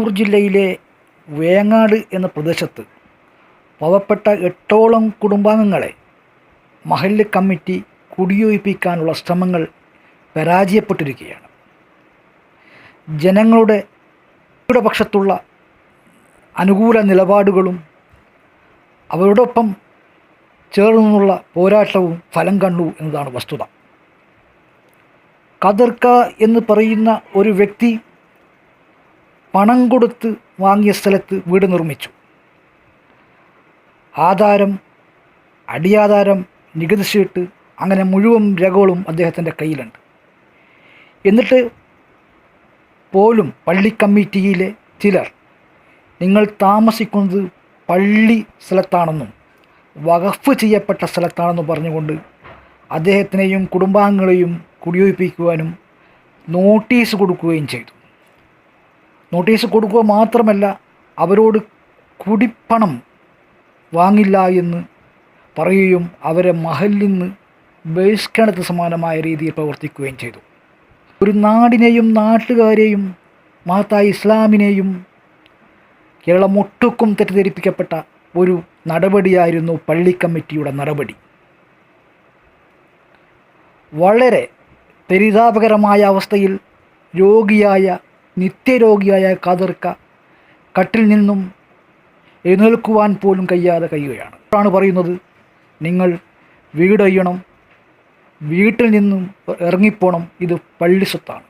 കണ്ണൂർ ജില്ലയിലെ വേങ്ങാട് എന്ന പ്രദേശത്ത് പാവപ്പെട്ട എട്ടോളം കുടുംബാംഗങ്ങളെ മഹല്ല് കമ്മിറ്റി കുടിയൊഴിപ്പിക്കാനുള്ള ശ്രമങ്ങൾ പരാജയപ്പെട്ടിരിക്കുകയാണ്. ജനങ്ങളുടെ പക്ഷത്തുള്ള അനുകൂല നിലപാടുകളും അവരോടൊപ്പം ചേർന്നുള്ള പോരാട്ടവും ഫലം കണ്ടു എന്നതാണ് വസ്തുത. കതിർക്ക എന്ന് പറയുന്ന ഒരു വ്യക്തി പണം കൊടുത്ത് വാങ്ങിയ സ്ഥലത്ത് വീട് നിർമ്മിച്ചു. ആധാരം അടിയാധാരം നികുതി ചീട്ട് അങ്ങനെ മുഴുവൻ രേഖകളും അദ്ദേഹത്തിന്റെ കയ്യിലുണ്ട്. എന്നിട്ട് പോലും പള്ളി കമ്മിറ്റിയിലെ ചിലർ നിങ്ങൾ താമസിക്കുന്നത് പള്ളി സ്ഥലത്താണെന്നും വഖഫ് ചെയ്യപ്പെട്ട സ്ഥലത്താണെന്നും പറഞ്ഞുകൊണ്ട് അദ്ദേഹത്തിനെയും കുടുംബാംഗങ്ങളെയും കുടിയൊഴിപ്പിക്കുവാനും നോട്ടീസ് കൊടുക്കുകയും ചെയ്തു. നോട്ടീസ് കൊടുക്കുക മാത്രമല്ല അവരോട് കുടിപ്പണം വാങ്ങില്ല എന്ന് പറയുകയും അവരെ നിന്ന് ബഹിഷ്കരണത്തിന് സമാനമായ രീതിയിൽ പ്രവർത്തിക്കുകയും ചെയ്തു. ഒരു നാടിനെയും നാട്ടുകാരെയും മഹത്തായ ഇസ്ലാമിനെയും കേരളം ഒട്ടുക്കും തെറ്റിദ്ധരിപ്പിക്കപ്പെട്ട ഒരു നടപടിയായിരുന്നു പള്ളി കമ്മിറ്റിയുടെ നടപടി. വളരെ പരിതാപകരമായ അവസ്ഥയിൽ രോഗിയായ നിത്യരോഗിയായ കാതിർക്ക കട്ടിൽ നിന്നും എഴുന്നേൽക്കുവാൻ പോലും കഴിയാതെ കഴിയുകയാണ്. ആണ് പറയുന്നത് നിങ്ങൾ വീടൊയ്യണം വീട്ടിൽ നിന്നും ഇറങ്ങിപ്പോണം ഇത് പള്ളി സ്വത്താണ്.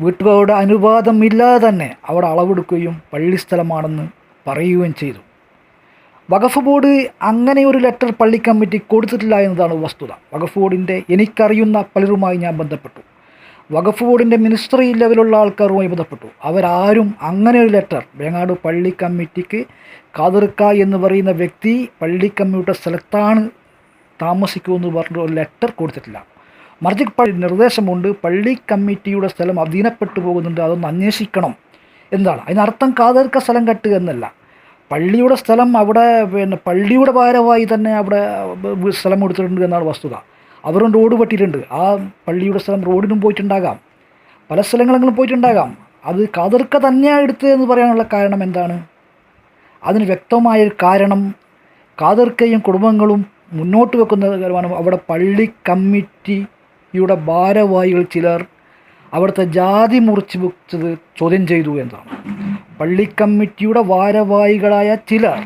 വീട്ടുകാരുടെ അനുവാദം ഇല്ലാതെ തന്നെ അവിടെ അളവെടുക്കുകയും പള്ളി സ്ഥലമാണെന്ന് പറയുകയും ചെയ്തു. വഖഫ് ബോർഡ് അങ്ങനെ ഒരു ലെറ്റർ പള്ളി കമ്മിറ്റി കൊടുത്തിട്ടില്ല എന്നതാണ് വസ്തുത. വഖഫ് ബോർഡിന്റെ എനിക്കറിയുന്ന പലരുമായി ഞാൻ ബന്ധപ്പെട്ടു. വഖഫ് ബോർഡിന്റെ മിനിസ്ട്രി ലെവലുള്ള ആൾക്കാരുമായി ബന്ധപ്പെട്ടു. അവരാരും അങ്ങനെ ഒരു ലെറ്റർ വേങ്ങാട് പള്ളി കമ്മിറ്റിക്ക് കാതിർക്ക എന്ന് പറയുന്ന വ്യക്തി പള്ളി കമ്മിയുടെ സ്ഥലത്താണ് താമസിക്കുമെന്ന് പറഞ്ഞ ഒരു ലെറ്റർ കൊടുത്തിട്ടില്ല. മറിച്ച് പള്ളി നിർദ്ദേശമുണ്ട് പള്ളി കമ്മിറ്റിയുടെ സ്ഥലം അധീനപ്പെട്ടു പോകുന്നുണ്ട് അതൊന്ന് അന്വേഷിക്കണം എന്താണ് അതിനർത്ഥം കാതിർക്ക സ്ഥലം കെട്ടുക എന്നല്ല. പള്ളിയുടെ സ്ഥലം അവിടെ പിന്നെ പള്ളിയുടെ ഭാരമായി തന്നെ അവിടെ സ്ഥലം കൊടുത്തിട്ടുണ്ട് എന്നാണ് വസ്തുത. അവരും റോഡ് വെട്ടിയിട്ടുണ്ട് ആ പള്ളിയുടെ സ്ഥലം റോഡിനും പോയിട്ടുണ്ടാകാം. പല സ്ഥലങ്ങളിലും പോയിട്ടുണ്ടാകാം. അത് കതിർക്ക തന്നെയാണ് എടുത്തത് എന്ന് പറയാനുള്ള കാരണം എന്താണ്? അതിന് വ്യക്തമായ ഒരു കാരണം കാതിർക്കയും കുടുംബങ്ങളും മുന്നോട്ട് വെക്കുന്ന കാര്യമാണ് അവിടെ പള്ളി കമ്മിറ്റിയുടെ ഭാരവാഹികൾ ചിലർ അവിടുത്തെ ജാതി മുറിച്ച് വെച്ചത് ചോദ്യം ചെയ്തു എന്നാണ്. പള്ളി കമ്മിറ്റിയുടെ ഭാരവാഹികളായ ചിലർ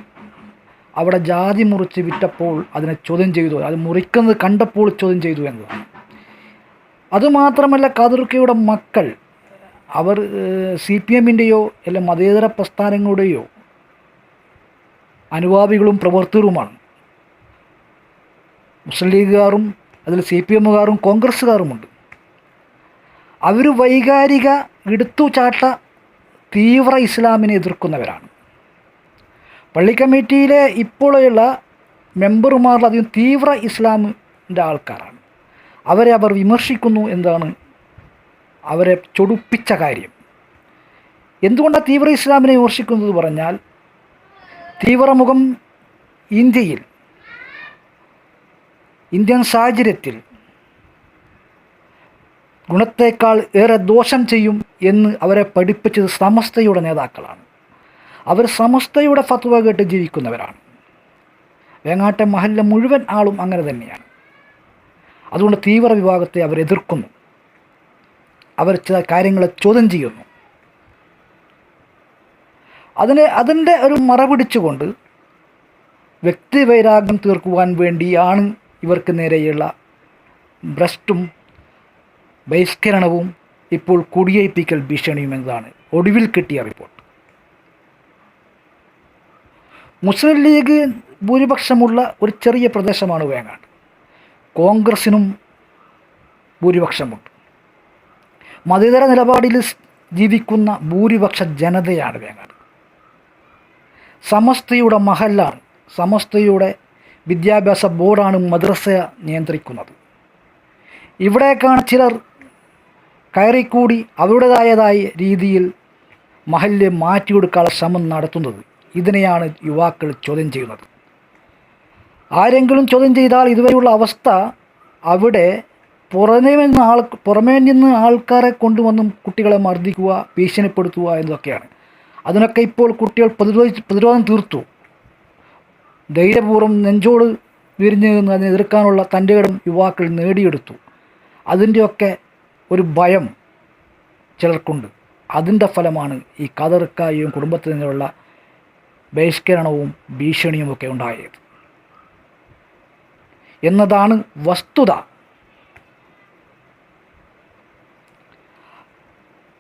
അവിടെ ജാതി മുറിച്ച് വിറ്റപ്പോൾ അതിനെ ചോദ്യം ചെയ്തു. അത് മുറിക്കുന്നത് കണ്ടപ്പോൾ ചോദ്യം ചെയ്തു എന്നതാണ് അതുമാത്രമല്ല കാതിർക്കയുടെ മക്കൾ അവർ സി പി എമ്മിന്റെയോ അല്ല മതേതര പ്രസ്ഥാനങ്ങളുടെയോ അനുഭാവികളും പ്രവർത്തകരുമാണ്. മുസ്ലിം ലീഗുകാരും അതിൽ സി പി എമ്മുകാരും കോൺഗ്രസ്സുകാരുമുണ്ട്. അവർ വൈകാരിക എടുത്തുചാട്ട തീവ്ര ഇസ്ലാമിനെ എതിർക്കുന്നവരാണ്. പള്ളി കമ്മിറ്റിയിലെ ഇപ്പോഴുള്ള മെമ്പർമാർ അധികം തീവ്ര ഇസ്ലാമിന്റെ ആൾക്കാരാണ്. അവരെ അവർ വിമർശിക്കുന്നു എന്നാണ് അവരെ ചൊടുപ്പിച്ച കാര്യം. എന്തുകൊണ്ടാണ് തീവ്ര ഇസ്ലാമിനെ വിമർശിക്കുന്നത് പറഞ്ഞാൽ തീവ്രമുഖം ഇന്ത്യയിൽ ഇന്ത്യൻ സാഹചര്യത്തിൽ ഗുണത്തേക്കാൾ ഏറെ ദോഷം ചെയ്യും എന്ന് അവരെ പഠിപ്പിച്ചത് സമസ്തയുടെ നേതാക്കളാണ്. അവർ സമസ്തയുടെ ഫത്വ കേട്ട് ജീവിക്കുന്നവരാണ്. വേങ്ങാട്ടെ മഹല്ല മുഴുവൻ ആളും അങ്ങനെ തന്നെയാണ്. അതുകൊണ്ട് തീവ്ര വിഭാഗത്തെ അവർ എതിർക്കുന്നു. അവർ ചില കാര്യങ്ങളെ ചോദ്യം ചെയ്യുന്നു. അതിനെ അതിന്റെ ഒരു മറപിടിച്ചുകൊണ്ട് വ്യക്തിവൈരാഗ്യം തീർക്കുവാൻ വേണ്ടിയാണ് ഇവർക്ക് നേരെയുള്ള ഭ്രഷ്ടും ബഹിഷ്കരണവും ഇപ്പോൾ കുടിയേൽപ്പിക്കൽ ഭീഷണിയും എന്നതാണ്. ഒടുവിൽ കിട്ടിയ റിപ്പോർട്ട് മുസ്ലിം ലീഗ് ഭൂരിപക്ഷമുള്ള ഒരു ചെറിയ പ്രദേശമാണ് വേങ്ങാട്. കോൺഗ്രസിനും ഭൂരിപക്ഷമുണ്ട്. മതേതര നിലപാടിൽ ജീവിക്കുന്ന ഭൂരിപക്ഷ ജനതയാണ് വേങ്ങാട്. സമസ്തയുടെ മഹല്ലാണ് സമസ്തയുടെ വിദ്യാഭ്യാസ ബോർഡാണ് മദ്രസ നിയന്ത്രിക്കുന്നത്. ഇവിടേക്കാണ് ചിലർ കയറിക്കൂടി അവരുടേതായതായ രീതിയിൽ മഹല്ല് മാറ്റിയെടുക്കാനുള്ള ശ്രമം നടത്തുന്നത്. ഇതിനെയാണ് യുവാക്കൾ ചോദ്യം ചെയ്യുന്നത്. ആരെങ്കിലും ചോദ്യം ചെയ്താൽ ഇതുവരെയുള്ള അവസ്ഥ അവിടെ പുറമേ നിന്ന് ആൾ പുറമേ നിന്ന് ആൾക്കാരെ കൊണ്ടുവന്നും കുട്ടികളെ മർദ്ദിക്കുക ഭീഷണിപ്പെടുത്തുക എന്നതൊക്കെയാണ്. അതിനൊക്കെ ഇപ്പോൾ കുട്ടികൾ പ്രതിരോധി പ്രതിരോധം തീർത്തു. ധൈര്യപൂർവം നെഞ്ചോട് വിരിഞ്ഞു നിന്ന് അതിനെ എതിർക്കാനുള്ള തന്റെ ഇടം യുവാക്കൾ നേടിയെടുത്തു. അതിന്റെയൊക്കെ ഒരു ഭയം ചിലർക്കുണ്ട്. അതിന്റെ ഫലമാണ് ഈ കഥറുക്കായും കുടുംബത്തിൽ നിന്നുള്ള ബഹിഷ്കരണവും ഭീഷണിയുമൊക്കെ ഉണ്ടായത്. എന്നതാണ് വസ്തുത.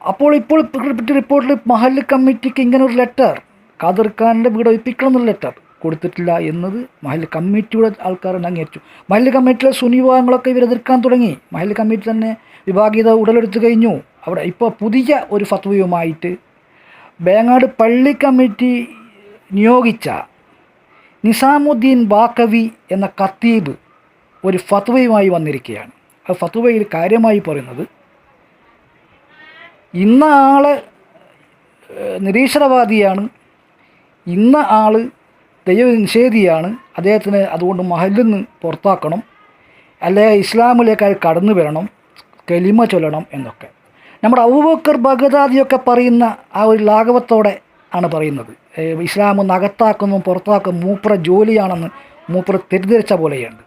അപ്പോൾ ഇപ്പോൾ റിപ്പോർട്ടിൽ മഹല്ല് കമ്മിറ്റിക്ക് ഇങ്ങനെ ഒരു ലെറ്റർ ഖാദർ ഖാനിന്റെ വീട് ഒഴിപ്പിക്കണം എന്നുള്ള ലെറ്റർ കൊടുത്തിട്ടില്ല എന്നത് മഹല്ല് കമ്മിറ്റിയുടെ ആൾക്കാർ അംഗീകരിച്ചു. മഹല്ല് കമ്മിറ്റിയിലെ സുനിഭാഗങ്ങളൊക്കെ ഇവർ എതിർക്കാൻ തുടങ്ങി. മഹല്ല് കമ്മിറ്റി തന്നെ വിഭാഗീയത ഉടലെടുത്തു കഴിഞ്ഞു. അവിടെ ഇപ്പോൾ പുതിയ ഒരു ഫത്വയുമായിട്ട് ബേങ്ങാട് പള്ളി കമ്മിറ്റി നിയോഗിച്ച നിസാമുദ്ദീൻ ബാക്കവി എന്ന ഖത്തീബ് ഒരു ഫത്വയുമായി വന്നിരിക്കുകയാണ്. ആ ഫത്വയിൽ കാര്യമായി പറയുന്നത് ഇന്ന ആൾ നിരീശ്വരവാദിയാണ് ഇന്ന ആൾ ദൈവ നിഷേധിയാണ് അദ്ദേഹത്തിന് അതുകൊണ്ട് മഹലിൽ നിന്ന് പുറത്താക്കണം അല്ലെ ഇസ്ലാമിലേക്ക് അയാൾ കടന്നു വരണം കലിമ ചൊല്ലണം എന്നൊക്കെ. നമ്മുടെ അബൂബക്കർ ബഗദാദിയൊക്കെ പറയുന്ന ആ ഒരു ലാഘവത്തോടെ ആണ് പറയുന്നത്. ഇസ്ലാം ഒന്ന് അകത്താക്കുന്നു പുറത്താക്കും മൂപ്പറ ജോലിയാണെന്ന് മൂപ്പർ തെറ്റിദ്ധരിച്ച പോലെയുണ്ട്.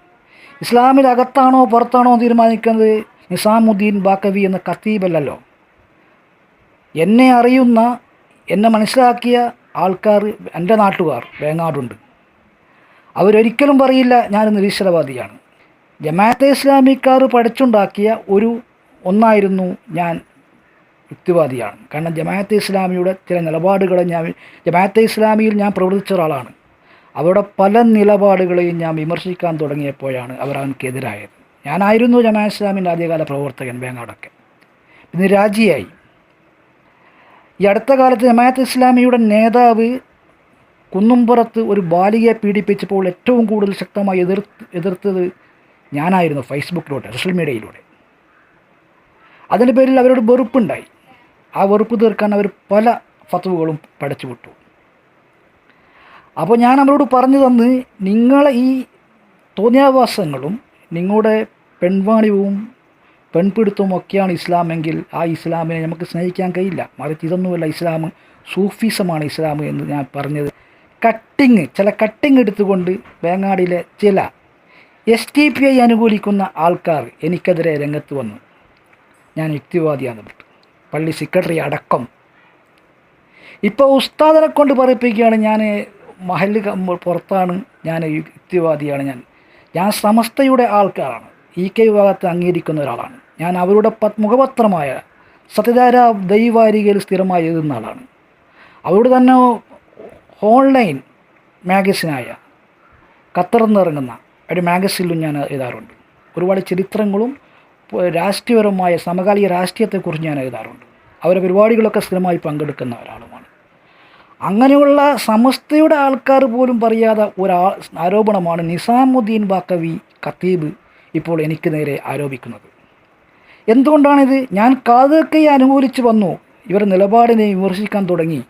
ഇസ്ലാമിൽ അകത്താണോ പുറത്താണോ തീരുമാനിക്കുന്നത്? നിസാമുദ്ദീൻ ബാക്കവി എന്ന കത്തീബല്ലല്ലോ. എന്നെ അറിയുന്ന എന്നെ മനസ്സിലാക്കിയ ആൾക്കാർ എന്റെ നാട്ടുകാർ വേങ്ങാടുണ്ട്. അവരൊരിക്കലും പറയില്ല ഞാൻ നിരീശ്വരവാദിയാണ്. ജമാഅത്തെ ഇസ്ലാമിക്കാർ പഠിച്ചുണ്ടാക്കിയ ഒരു ഒന്നായിരുന്നു ഞാൻ യുക്തിവാദിയാണ്. കാരണം ജമാഅത്തെ ഇസ്ലാമിയുടെ ചില നിലപാടുകളെ ഞാൻ ജമാഅത്തെ ഇസ്ലാമിയിൽ ഞാൻ പ്രവർത്തിച്ച ഒരാളാണ്. അവരുടെ പല നിലപാടുകളെയും ഞാൻ വിമർശിക്കാൻ തുടങ്ങിയപ്പോഴാണ് അവർ അവനക്കെതിരായത്. ഞാനായിരുന്നു ജമാഅത്ത് ഇസ്ലാമിന്റെ ആദ്യകാല പ്രവർത്തകൻ വേങ്ങാടൊക്കെ. പിന്നെ രാജിയായി. ഈ അടുത്ത കാലത്ത് ജമാഅത്ത് ഇസ്ലാമിയുടെ നേതാവ് കുന്നുംപുറത്ത് ഒരു ബാലികയെ പീഡിപ്പിച്ചപ്പോൾ ഏറ്റവും കൂടുതൽ ശക്തമായി എതിർത്ത് എതിർത്തത് ഞാനായിരുന്നു ഫേസ്ബുക്കിലൂടെ സോഷ്യൽ മീഡിയയിലൂടെ. അതിന്റെ പേരിൽ അവരോട് വെറുപ്പുണ്ടായി. ആ വെറുപ്പ് തീർക്കാൻ അവർ പല ഫത്തുവകളും പഠിച്ചു വിട്ടു. അപ്പോൾ ഞാൻ അവരോട് പറഞ്ഞു തന്ന് നിങ്ങളെ ഈ തോന്നിയാവാസങ്ങളും നിങ്ങളുടെ പെൺവാണിവും പെൺപിടുത്തവും ഒക്കെയാണ് ഇസ്ലാമെങ്കിൽ ആ ഇസ്ലാമിനെ നമുക്ക് സ്നേഹിക്കാൻ കഴിയില്ല. മറിച്ച് ഇതൊന്നുമല്ല ഇസ്ലാം സൂഫീസമാണ് ഇസ്ലാം എന്ന് ഞാൻ പറഞ്ഞത്. കട്ടിങ് ചില കട്ടിങ് എടുത്തുകൊണ്ട് വേങ്ങാടിലെ ചില എസ് ടി പി ഐ അനുകൂലിക്കുന്ന ആൾക്കാർ എനിക്കെതിരെ രംഗത്ത് വന്നു. ഞാൻ യുക്തിവാദിയാണെന്ന് പള്ളി സെക്രട്ടറി അടക്കം. ഇപ്പോൾ ഉസ്താദിനെ കൊണ്ട് പറയിപ്പിക്കുകയാണ് ഞാൻ മഹൽ പുറത്താണ് ഞാൻ യുക്തിവാദിയാണ് ഞാൻ. ഞാൻ സമസ്തയുടെ ആൾക്കാരാണ്. ഇ കെ വിഭാഗത്തെ അംഗീകരിക്കുന്ന ഒരാളാണ്. ഞാൻ അവരുടെ പത് മുഖപത്രമായ സത്യധാര ദൈവാരികയിൽ സ്ഥിരമായി എഴുതുന്ന ആളാണ്. അവരോട് തന്നെ ഓൺലൈൻ മാഗസിനായ ഖത്തറിൽ ഇറങ്ങുന്ന ഒരു മാഗസിനിലും ഞാൻ എഴുതാറുണ്ട്. ഒരുപാട് ചരിത്രങ്ങളും രാഷ്ട്രീയപരമായ സമകാലിക രാഷ്ട്രീയത്തെക്കുറിച്ച് ഞാൻ എഴുതാറുണ്ട്. അവരുടെ പരിപാടികളൊക്കെ സ്ഥിരമായി പങ്കെടുക്കുന്ന ഒരാളുമാണ്. അങ്ങനെയുള്ള സമസ്തയുടെ ആൾക്കാർ പോലും പറയാതെ ഒരാ ആരോപണമാണ് നിസാമുദ്ദീൻ ബാക്കവി ഖത്തീബ് ഇപ്പോൾ എനിക്ക് നേരെ ആരോപിക്കുന്നത്. എന്തുകൊണ്ടാണിത്? ഞാൻ കാതൊക്കെ അനുകൂലിച്ച് വന്നു. ഇവർ നിലപാടിനെ വിമർശിക്കാൻ തുടങ്ങി.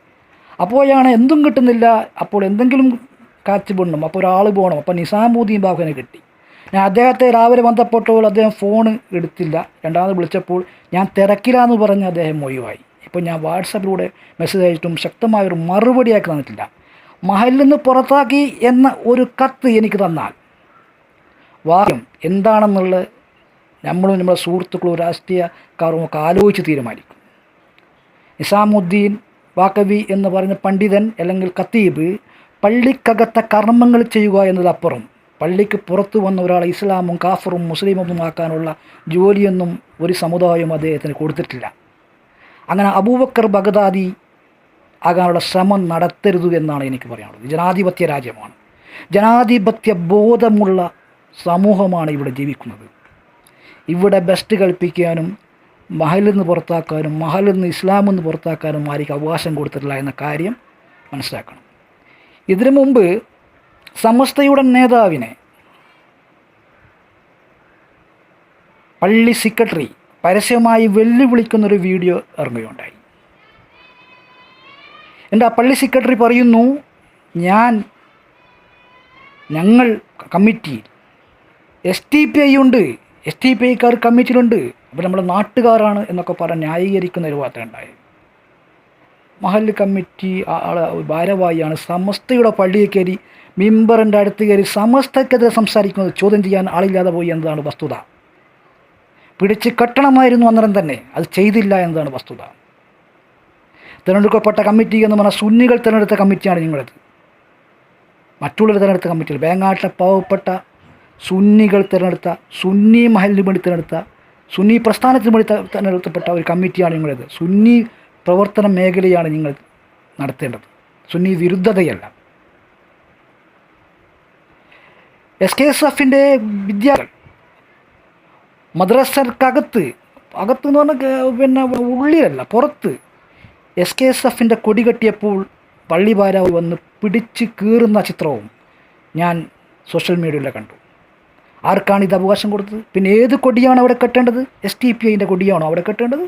അപ്പോഴാണ് എന്തും കിട്ടുന്നില്ല. അപ്പോൾ എന്തെങ്കിലും കാച്ചു അപ്പോൾ ഒരാൾ പോകണം. അപ്പോൾ നിസാമുദ്ദീൻ ബാബുവിനെ കിട്ടി. ഞാൻ അദ്ദേഹത്തെ രാവിലെ ബന്ധപ്പെട്ടപ്പോൾ അദ്ദേഹം ഫോൺ എടുത്തില്ല. രണ്ടാമത് വിളിച്ചപ്പോൾ ഞാൻ തിരക്കിലാന്ന് പറഞ്ഞ് അദ്ദേഹം ഒഴിവായി. ഇപ്പോൾ ഞാൻ വാട്സപ്പിലൂടെ മെസ്സേജ് അയച്ചിട്ടും ശക്തമായൊരു മറുപടിയാക്കി തന്നിട്ടില്ല. മഹലിൽ നിന്ന് പുറത്താക്കി എന്ന ഒരു കത്ത് എനിക്ക് തന്നാൽ വാക്യം എന്താണെന്നുള്ളത് നമ്മളും നമ്മുടെ സുഹൃത്തുക്കളും രാഷ്ട്രീയക്കാരും ഒക്കെ ആലോചിച്ച് തീരുമാനിക്കും. നിസാമുദ്ദീൻ വാക്കവി എന്ന് പറയുന്ന പണ്ഡിതൻ അല്ലെങ്കിൽ ഖത്തീബ് പള്ളിക്കകത്തെ കർമ്മങ്ങൾ ചെയ്യുക എന്നതപ്പുറം പള്ളിക്ക് പുറത്തു വന്ന ഒരാളെ ഇസ്ലാമും കാഫറും മുസ്ലിമൊന്നും ആക്കാനുള്ള ജോലിയൊന്നും ഒരു സമുദായവും അദ്ദേഹത്തിന് കൊടുത്തിട്ടില്ല. അങ്ങനെ അബൂബക്കർ ബഗദാദി ആകാനുള്ള ശ്രമം നടത്തരുത് എന്നാണ് എനിക്ക് പറയാനുള്ളത്. ജനാധിപത്യ രാജ്യമാണ്. ജനാധിപത്യ ബോധമുള്ള സമൂഹമാണ് ഇവിടെ ജീവിക്കുന്നത്. ഇവിടെ ബെസ്റ്റ് കൽപ്പിക്കാനും മഹലിൽ നിന്ന് പുറത്താക്കാനും മഹലിൽ നിന്ന് ഇസ്ലാമിൽ നിന്ന് പുറത്താക്കാനും ആർക്കും അവകാശം കൊടുത്തിട്ടില്ല എന്ന കാര്യം മനസ്സിലാക്കണം. ഇതിനു മുമ്പ് സമസ്തയുടെ നേതാവിനെ. പള്ളി സെക്രട്ടറി പരസ്യമായി വെല്ലുവിളിക്കുന്നൊരു വീഡിയോ ഇറങ്ങുകയുണ്ടായി. എന്റെ ആ പള്ളി സെക്രട്ടറി പറയുന്നു ഞാൻ ഞങ്ങൾ committee S T P I ഉണ്ട് എസ് ടി പി ഐക്കാർ കമ്മിറ്റിയിലുണ്ട് അപ്പോൾ നമ്മൾ നാട്ടുകാരാണ് എന്നൊക്കെ പറഞ്ഞ് ന്യായീകരിക്കുന്ന ഒരു വാർത്ത ഉണ്ടായി. മഹൽ കമ്മിറ്റി ഭാരവാഹിയാണ് സമസ്തയുടെ പള്ളിയിൽ കയറി മിമ്പറിന്റെ അടുത്ത് കയറി സമസ്തക്കെതിരെ സംസാരിക്കുന്നത് ചോദ്യം ചെയ്യാൻ ആളില്ലാതെ പോയി എന്നതാണ് വസ്തുത. പിടിച്ച് കെട്ടണമായിരുന്നു അന്നേരം തന്നെ. അത് ചെയ്തില്ല എന്നതാണ് വസ്തുത. തിരഞ്ഞെടുക്കപ്പെട്ട കമ്മിറ്റി എന്ന് പറഞ്ഞാൽ സുന്നികൾ തിരഞ്ഞെടുത്ത കമ്മിറ്റിയാണ് നിങ്ങളത്. മറ്റുള്ളവർ തിരഞ്ഞെടുത്ത കമ്മിറ്റികൾ വേങ്ങാട്ടിലെ പാവപ്പെട്ട സുന്നികൾ തിരഞ്ഞെടുത്ത സുന്നി മഹലിന് വേണ്ടി തിരഞ്ഞെടുത്ത സുന്നി പ്രസ്ഥാനത്തിന് വേണ്ടി തിരഞ്ഞെടുക്കപ്പെട്ട ഒരു കമ്മിറ്റിയാണ് നിങ്ങളത്. സുന്നി പ്രവർത്തന മേഖലയാണ് നിങ്ങൾ നടത്തേണ്ടത്. സുന്നി വിരുദ്ധതയല്ല. എസ് കെ എസ് എഫിന്റെ വിദ്യാർത്ഥികൾ മദ്രസക്കകത്ത് അകത്ത് എന്ന് പറഞ്ഞാൽ പിന്നെ ഉള്ളിലല്ല പുറത്ത്. എസ് കെ എസ് എഫിന്റെ കൊടി കെട്ടിയപ്പോൾ പള്ളി ഭാരാവ് വന്ന് പിടിച്ച് കീറുന്ന ചിത്രവും ഞാൻ സോഷ്യൽ മീഡിയയിൽ കണ്ടു. ആർക്കാണ് ഇത് അവകാശം കൊടുത്തത്? പിന്നെ ഏത് കൊടിയാണ് അവിടെ കെട്ടേണ്ടത്? എസ് ടി പി ഐന്റെ കൊടിയാണോ അവിടെ കെട്ടേണ്ടത്?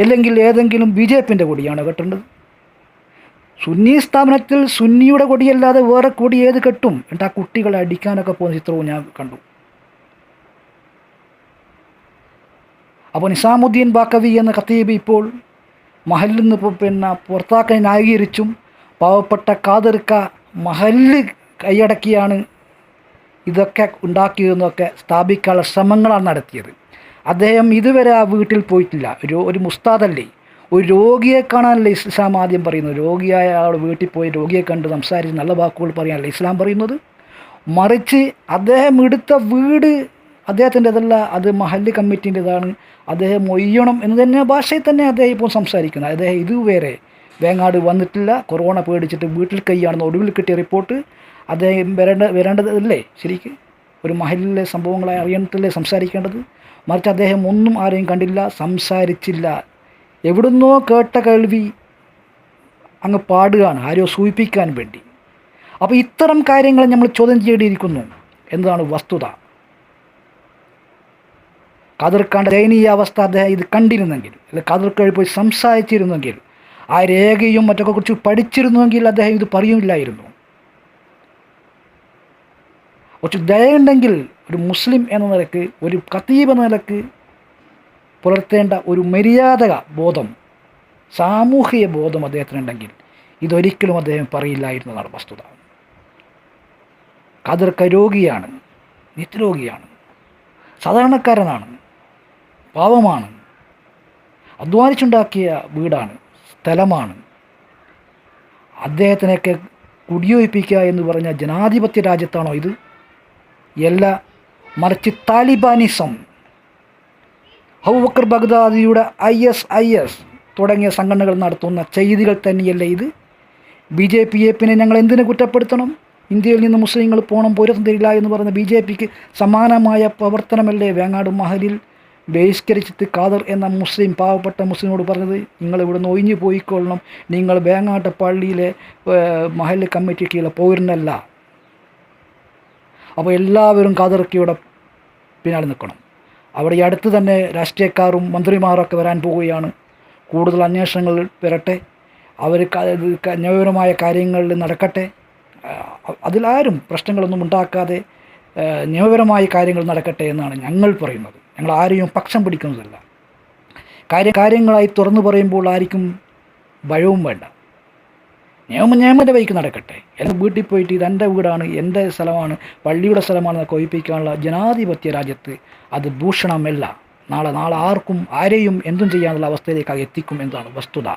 അല്ലെങ്കിൽ ഏതെങ്കിലും ബി ജെ പിന്റെ കൊടിയാണോ കെട്ടേണ്ടത്? സുന്നി സ്ഥാപനത്തിൽ സുന്നിയുടെ കൊടിയല്ലാതെ വേറെ കൊടി ഏത് കെട്ടും? എന്നിട്ട് ആ കുട്ടികളെ അടിക്കാനൊക്കെ പോകുന്ന ചിത്രവും ഞാൻ കണ്ടു. അപ്പോൾ നിസാമുദ്ദീൻ ബാക്കവി എന്ന ഖത്തീബ് ഇപ്പോൾ മഹലിൽ നിന്ന് പിന്നെ പുറത്താക്കാൻ ന്യായീകരിച്ചും പാവപ്പെട്ട കാതിർക്ക മഹൽ കൈയടക്കിയാണ് ഇതൊക്കെ ഉണ്ടാക്കിയതെന്നൊക്കെ സ്ഥാപിക്കാനുള്ള ശ്രമങ്ങളാണ് നടത്തിയത്. അദ്ദേഹം ഇതുവരെ ആ വീട്ടിൽ പോയിട്ടില്ല. ഒരു ഒരു മുസ്താദല്ലേ? ഒരു രോഗിയെ കാണാനല്ല ഇസ്ലാം ആദ്യം പറയുന്നത്. രോഗിയായ ആൾ വീട്ടിൽ പോയി രോഗിയെ കണ്ട് സംസാരിച്ച് നല്ല വാക്കുകൾ പറയാനല്ല ഇസ്ലാം പറയുന്നത്. മറിച്ച് അദ്ദേഹം എടുത്ത വീട് അദ്ദേഹത്തിന്റെതല്ല അത് മഹല്ല് കമ്മിറ്റീന്റെതാണ്. അദ്ദേഹം ഒയ്യണം എന്ന് തന്നെ ഭാഷയിൽ തന്നെ അദ്ദേഹം ഇപ്പോൾ സംസാരിക്കുന്നത് അദ്ദേഹം ഇതുവരെ വേങ്ങാട് വന്നിട്ടില്ല. കൊറോണ പേടിച്ചിട്ട് വീട്ടിൽ കൈയാണെന്ന് ഒടുവിൽ കിട്ടിയ റിപ്പോർട്ട് അദ്ദേഹം വരേണ്ട വരേണ്ടതല്ലേ? ശരിക്ക് ഒരു മഹലിലെ സംഭവങ്ങളെ അറിയണത്തില്ലേ സംസാരിക്കേണ്ടത്? മറിച്ച് അദ്ദേഹം ഒന്നും ആരെയും കണ്ടില്ല സംസാരിച്ചില്ല. എവിടുന്നോ കേട്ട കേൾവി അങ്ങ് പാടുകയാണ് ആരോ സൂചിപ്പിക്കാൻ വേണ്ടി. അപ്പോൾ ഇത്തരം കാര്യങ്ങൾ നമ്മൾ ചോദ്യം ചെയ്യേണ്ടിയിരിക്കുന്നു. എന്നതാണ് വസ്തുത? കാതിർക്കാന്റെ ദയനീയ അവസ്ഥ അദ്ദേഹം ഇത് കണ്ടിരുന്നെങ്കിൽ അല്ലെ കതിർക്കഴി പോയി സംസാരിച്ചിരുന്നെങ്കിൽ ആ രേഖയും മറ്റൊക്കെ കുറിച്ച് പഠിച്ചിരുന്നുവെങ്കിൽ അദ്ദേഹം ഇത് പറയില്ലായിരുന്നു കുറച്ച് ദയുണ്ടെങ്കിൽ ഒരു മുസ്ലിം എന്ന നിലയ്ക്ക് ഒരു ഖത്തീബ് എന്ന നിലയ്ക്ക് പുലർത്തേണ്ട ഒരു മര്യാദക ബോധം സാമൂഹിക ബോധം അദ്ദേഹത്തിനുണ്ടെങ്കിൽ ഇതൊരിക്കലും അദ്ദേഹം പറയില്ലായിരുന്നതാണ് വസ്തുത. കാതിർക്ക രോഗിയാണ് നിത്യരോഗിയാണ് സാധാരണക്കാരനാണ് പാവമാണ് അധ്വാനിച്ചുണ്ടാക്കിയ വീടാണ് സ്ഥലമാണ്. അദ്ദേഹത്തിനെയൊക്കെ കുടിയൊഴിപ്പിക്കുക എന്ന് പറഞ്ഞ ജനാധിപത്യ രാജ്യത്താണോ ഇത്? എല്ലാ മറിച്ച് താലിബാനിസം ഹൗബക്കർ ബഗ്ദാദിയുടെ ഐ എസ് ഐ എസ് തുടങ്ങിയ സംഘടനകൾ നടത്തുന്ന ചെയ്തികൾ തന്നെയല്ലേ ഇത്? ബി ജെ പിയെ പിന്നെ ഞങ്ങൾ എന്തിനു കുറ്റപ്പെടുത്തണം? ഇന്ത്യയിൽ നിന്ന് മുസ്ലിങ്ങൾ പോകണം പൗരത്വം തരില്ല എന്ന് പറഞ്ഞ ബി ജെ പിക്ക് സമാനമായ പ്രവർത്തനമല്ലേ വേങ്ങാട് മഹലിൽ? ബഹിഷ്കരിച്ചിട്ട് കാദർ എന്ന മുസ്ലിം പാവപ്പെട്ട മുസ്ലിമോട് പറഞ്ഞത് നിങ്ങൾ ഇവിടുന്ന് ഒഴിഞ്ഞു പോയിക്കൊള്ളണം. നിങ്ങൾ വേങ്ങാട്ട് പള്ളിയിലെ മഹൽ മഹല്ല് കമ്മിറ്റിക്കുള്ള പൗരനല്ല അപ്പോൾ എല്ലാവരും കാദർക്കിയുടെ പിന്നാലെ നിൽക്കണം. അവിടെ ഈ അടുത്ത് തന്നെ രാഷ്ട്രീയക്കാരും മന്ത്രിമാരൊക്കെ വരാൻ പോവുകയാണ്. കൂടുതൽ അന്വേഷണങ്ങൾ വരട്ടെ. അവർ ന്യായപരമായ കാര്യങ്ങളിൽ നടക്കട്ടെ. അതിലാരും പ്രശ്നങ്ങളൊന്നും ഉണ്ടാക്കാതെ നിയമപരമായ കാര്യങ്ങൾ നടക്കട്ടെ എന്നാണ് ഞങ്ങൾ പറയുന്നത്. ഞങ്ങൾ ആരെയും പക്ഷം പിടിക്കുന്നതല്ല. കാര്യ കാര്യങ്ങളായി തുറന്നു പറയുമ്പോൾ ആർക്കും ഭയവും വേണ്ട. നിയമം എന്റെ ബൈക്ക് നടക്കട്ടെ. എന്റെ വീട്ടിൽ പോയിട്ട് ഇത് എന്റെ വീടാണ് എന്റെ സ്ഥലമാണ് പള്ളിയുടെ സ്ഥലമാണെന്നൊക്കെ ഒഴിപ്പിക്കാനുള്ള ജനാധിപത്യ രാജ്യത്ത് അത് ഭൂഷണമല്ല. നാളെ നാളെ ആർക്കും ആരെയും എന്തും ചെയ്യാനുള്ള അവസ്ഥയിലേക്ക് എത്തിക്കും എന്നതാണ് വസ്തുത.